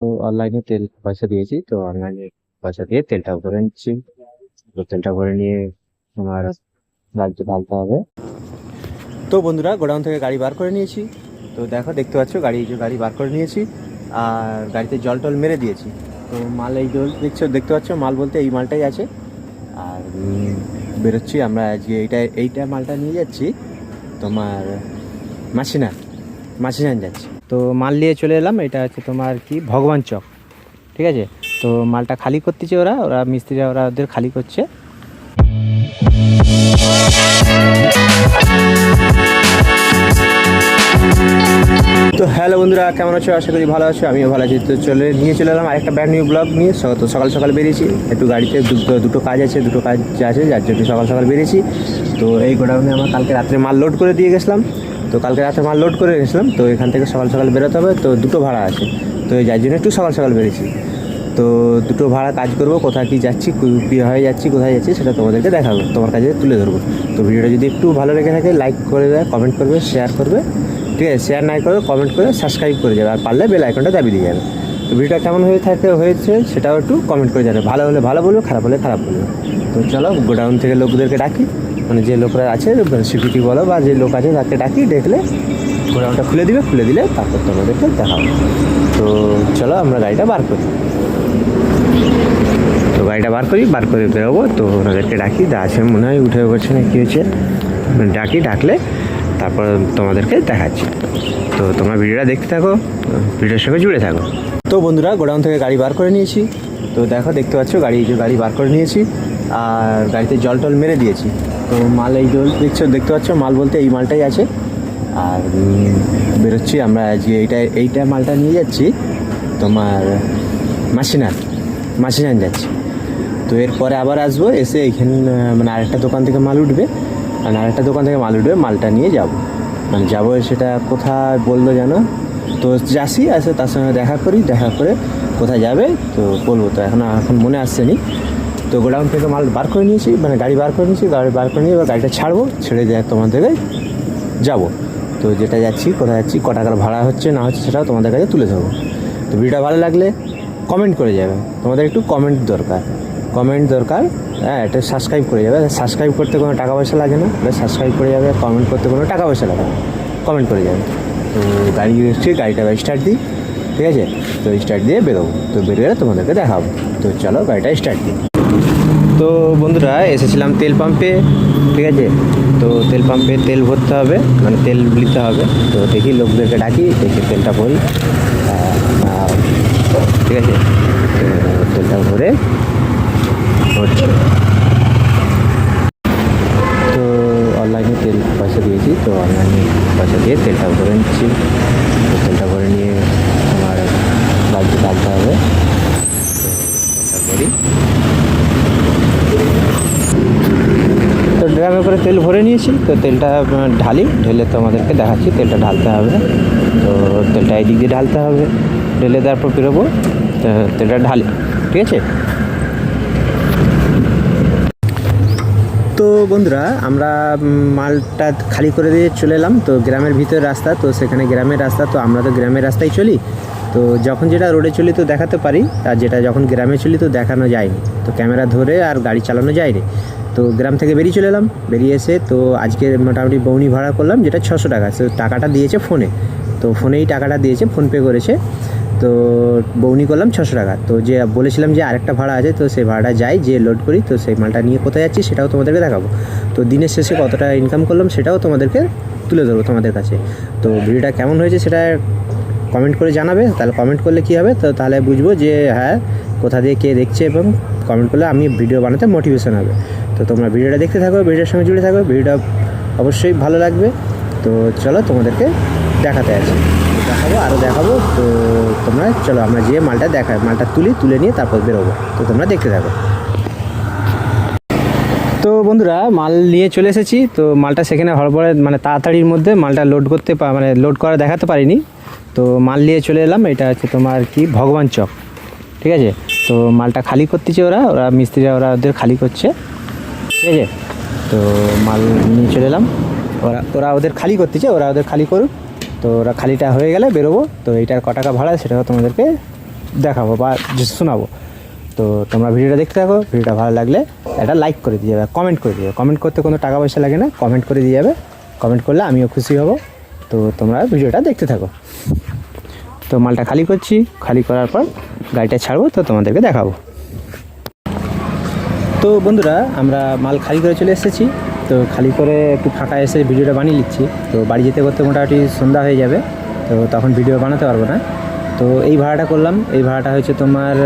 তো অনলাইনে তেল, পয়সা দিয়েছি, তো অনলাইনে পয়সা দিয়ে তেলটা ভরে নিচ্ছি। তো তেলটা ভরে নিয়ে আমার গাড়িতে ঢালতে হবে। তো বন্ধুরা, গোডাউন থেকে গাড়ি বার করে নিয়েছি। তো দেখো, দেখতে পাচ্ছ, গাড়ি গাড়ি বার করে নিয়েছি, আর গাড়িতে জল টল মেরে দিয়েছি। তো মাল এই জল দেখছ, দেখতে পাচ্ছ, মাল বলতে এই মালটাই আছে। আর বেরোচ্ছি আমরা আজকে, এইটা এইটা মালটা নিয়ে যাচ্ছি, তোমার মাসিনা, মাসিনান যাচ্ছি। তো মাল নিয়ে চলে এলাম, এটা হচ্ছে তোমার কি, ভগবান চক, ঠিক আছে? তো মালটা খালি করতেছে ওরা ওরা মিস্ত্রিরা, ওরা ওদের খালি করছে। তো হ্যালো বন্ধুরা, কেমন আছো? আশা করি ভালো আছো, আমিও ভালো আছি। তো চলে, নিয়ে চলে এলাম আরেকটা ব্র্যান্ড নিউ ব্লগ নিয়ে। তো সকাল সকাল বেরিয়েছি, একটু গাড়িতে দুটো দুটো কাজ আছে, দুটো কাজ আছে, যার জন্য সকাল সকাল বেরিয়েছি। তো এই গোডাউনে আমার কালকে রাত্রে মাল লোড করে দিয়ে গেছিলাম। তো কালকে রাতে মাল লোড করে রেখেছিলাম, তো এখান থেকে সকাল সকাল বেরোতে হবে, তো দুটো ভাড়া আছে। তো যার জন্য একটু সকাল সকাল বেরিয়েছি। তো দুটো ভাড়া কাজ করব, কোথায় কী যাচ্ছি, কী হয়ে যাচ্ছি, কোথায় যাচ্ছি, সেটা তোমাদেরকে দেখাবো, তোমার কাছে তুলে ধরবো। তো ভিডিওটা যদি একটু ভালো লেগে থাকে লাইক করে দেয় কমেন্ট করবে শেয়ার করবে, ঠিক আছে? শেয়ার না করবে কমেন্ট করে সাবস্ক্রাইব করে যাবে আর পারলে বেল আইকনটা দাবি দিয়ে যাবে। ভিডিওটা কেমন হয়ে থাকে, হয়েছে সেটাও একটু কমেন্ট করে যাবে ভালো হলে ভালো বলবে, খারাপ হলে খারাপ বলবে। তো চলো, গোডাউন থেকে লোকদেরকে ডাকি। মানে যে লোকরা আছে সিকিউরিটি বলো বা যে লোক আছে, তাকে ডাকি, দেখলে গোডাউনটা খুলে দিবে, খুলে দিলে তারপর তোমাদেরকে দেখাবো। তো চলো, আমরা গাড়িটা বার করি। তো গাড়িটা বার করি, বার করে বেরোবো। তো ওনাদেরকে ডাকি দা আছে মনে হয় উঠে পড়ছে না, কী হয়েছে? ডাকি, ডাকলে তারপর তোমাদেরকে দেখাচ্ছি। তো তোমরা ভিডিওটা দেখতে থাকো ভিডিওর সঙ্গে জুড়ে থাকো। তো বন্ধুরা গোডাউন থেকে গাড়ি বার করে নিয়েছি। তো দেখো দেখতে পাচ্ছ গাড়ি গাড়ি বার করে নিয়েছি আর গাড়িতে জল টল মেরে দিয়েছি। তো মাল এই জল দেখছ দেখতে পাচ্ছ মাল বলতে এই মালটাই আছে। আর বেরোচ্ছি আমরা আজকে এইটা এইটা মালটা নিয়ে যাচ্ছি তোমার মাসিনার মাসিনান যাচ্ছি। তো এরপরে আবার আসব এসে এইখানে আহ, মানে আরেকটা দোকান থেকে মাল উঠবে। আর আরেকটা দোকান থেকে মাল উঠবে মালটা নিয়ে যাব। মানে যাব সেটা কোথায় বলল জানো? তো যাসি আসে তার সঙ্গে দেখা করি, দেখা করে কোথায় যাবে, তো বলব তো এখন এখন মনে আসছে নি। তো গোডাউন থেকে মাল বার করে নিয়েছি মানে গাড়ি বার করে নিয়েছি, গাড়ি বার করে নিয়ে এবার গাড়িটা ছাড়বো, ছেড়ে দেয় তোমাদের যাব। তো যেটা যাচ্ছি, কোথায় যাচ্ছি, ক টাকার ভাড়া হচ্ছে, না হচ্ছে সেটাও তোমাদের কাছে তুলে ধরবো। তো ভিডিওটা ভালো লাগলে কমেন্ট করে যাবে। তোমাদের একটু কমেন্ট দরকার। কমেন্ট দরকার হ্যাঁ এটা সাবস্ক্রাইব করে যাবে। সাবস্ক্রাইব করতে কোনো টাকা পয়সা লাগে না। এটা সাবস্ক্রাইব করে যাবে কমেন্ট করতে কোনো টাকা পয়সা লাগে না। কমেন্ট করে যাবে। তো গাড়ি এসছি, গাড়িটা স্টার্ট দিই, ঠিক আছে? তো স্টার্ট দিয়ে বেরোবো। তো বেরোলে তোমাদেরকে দেখাবো। তো চলো গাড়িটা স্টার্ট দিই। তো বন্ধুরা, এসেছিলাম তেল পাম্পে ঠিক আছে? তো তেল পাম্পে তেল ভরতে হবে মানে তেল নিতে হবে। তো দেখি লোকদেরকে ডাকি, দেখি তেলটা ভরি। ঠিক আছে? তেলটা ভরে হচ্ছে তো অনলাইনে তেল পয়সা দিয়েছি তো অনলাইনে পয়সা দিয়ে তেলটা ভরে নিচ্ছি তো তেলটা ভরে নিয়ে আমার গাড়িতে হবে তো ড্রামে করে তেল ভরে নিয়েছি। তো তেলটা ঢালি ঢেলে তো আমাদেরকে দেখাচ্ছি তেলটা ঢালতে হবে। তো তেলটা এই দিক দিয়ে ঢালতে হবে। ঢেলে দেওয়ার পর বেরোবো তো তেলটা ঢালি ঠিক আছে? তো বন্ধুরা আমরা মালটা খালি করে দিয়ে চলে এলাম। তো গ্রামের ভিতরে রাস্তা তো সেখানে গ্রামের রাস্তা তো আমরা তো গ্রামের রাস্তায় চলি। তো যখন যেটা রোডে চলি তো দেখাতে পারি, আর যেটা যখন গ্রামে চলি তো দেখানো যায়নি। তো ক্যামেরা ধরে আর গাড়ি চালানো যায়নি। তো গ্রাম থেকে বেরিয়ে চলে এলাম। বেরিয়ে এসে তো আজকে মোটামুটি বৌনি ভাড়া করলাম, যেটা ছশো টাকা। তো টাকাটা দিয়েছে ফোনে তো ফোনেই টাকাটা দিয়েছে ফোনপে করেছে। তো বৌনি করলাম ছশো টাকা। তো যে বলেছিলাম যে আরেকটা ভাড়া আছে, তো সেই ভাড়াটা যাই, যে লোড করি, তো সেই মালটা নিয়ে কোথায় যাচ্ছি সেটাও তোমাদেরকে দেখাবো। তো দিনের শেষে কতটা ইনকাম করলাম সেটাও তোমাদেরকে তুলে ধরবো তোমাদের কাছে। তো ভিডিওটা কেমন হয়েছে সেটা কমেন্ট করে জানাবে, তাহলে কমেন্ট করলে কী হবে? তো তাহলে বুঝব যে হ্যাঁ কোথা দিয়ে কে দেখছে এবং কমেন্ট করলে আমি ভিডিও বানাতে মোটিভেশন হবে। তো তোমরা ভিডিওটা দেখতে থাকো ভিডিওর সঙ্গে জুড়ে থাকো ভিডিওটা অবশ্যই ভালো লাগবে। তো চলো তোমাদেরকে দেখাতে আছে দেখাবো আরও দেখাবো, তো তোমরা চলো আমরা যেয়ে মালটা দেখা, মালটা তুলি, তুলে নিয়ে তারপর বেরোবো। তো তোমরা দেখতে থাকো। তো বন্ধুরা, মাল নিয়ে চলে এসেছি। তো মালটা সেখানে হড়বড়ে মানে তাড়াতাড়ির মধ্যে মালটা লোড করতে মানে লোড করা দেখাতে পারিনি। তো মাল নিয়ে চলে এলাম, এটা হচ্ছে তোমার কি, ভগবান চক, ঠিক আছে? তো মালটা খালি করতেছে ওরা ওরা মিস্ত্রিরা ওরা ওদের খালি করছে, ঠিক আছে? তো মাল নিয়ে চলে এলাম, ওরা ওরা ওদের খালি করতেছে, ওরা ওদের খালি করুক, তো ওরা খালিটা হয়ে গেলে বেরোবো, তো এইটার ক টাকা ভাড়া সেটাও তোমাদেরকে দেখাবো বা শোনাবো। তো তোমরা ভিডিওটা দেখতে থাকো, ভিডিওটা ভালো লাগলে একটা লাইক করে দিয়ে যাবে কমেন্ট করে দিয়ে কমেন্ট করতে কোনো টাকা পয়সা লাগে না কমেন্ট করে দিয়ে যাবে কমেন্ট করলে আমিও খুশি হব। তো তোমরা ভিডিওটা দেখতে থাকো। তো মালটা খালি করছি, খালি করার পর গাড়িটা ছাড়বো, তো তোমাদেরকে দেখাবো। তো বন্ধুরা, আমরা মাল খালি করে চলে এসেছি। তো খালি করে একটু ফাঁকা এসে ভিডিওটা বানিয়ে নিচ্ছি। তো বাড়ি যেতে করতে মোটামুটি সন্ধ্যা হয়ে যাবে, তো তখন ভিডিও বানাতে পারব না। তো এই ভাড়াটা করলাম, এই ভাড়াটা হচ্ছে তোমার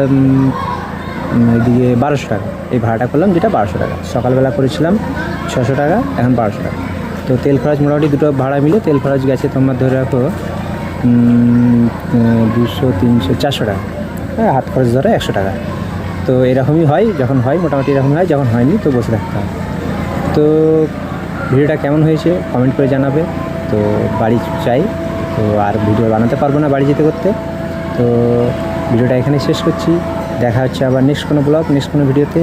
এদিকে বারোশো টাকা। এই ভাড়াটা করলাম যেটা বারোশো টাকা। সকালবেলা করেছিলাম ছশো টাকা, এখন বারোশো টাকা। তো তেল খরচ মোটামুটি দুটো ভাড়া মিলে তেল খরচ গেছে তোমার ধরে রাখো দুশো, তিনশো, চারশো টাকা। হ্যাঁ হাত খরচ ধরো একশো টাকা। তো এরকমই হয়, যখন হয়, মোটামুটি এরকম হয়, যখন হয়নি তো বসে থাকতে হয়। তো ভিডিওটা কেমন হয়েছে কমেন্ট করে জানাবে। তো বাড়ি চাই তো আর ভিডিও বানাতে পারব না বাড়ি যেতে করতে। তো ভিডিওটা এখানে শেষ করছি। দেখা হচ্ছে আবার নেক্সট কোনো ব্লগ নেক্সট কোনো ভিডিওতে।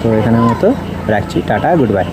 তো এখানের মতো রাখছি, টাটা গুড বাই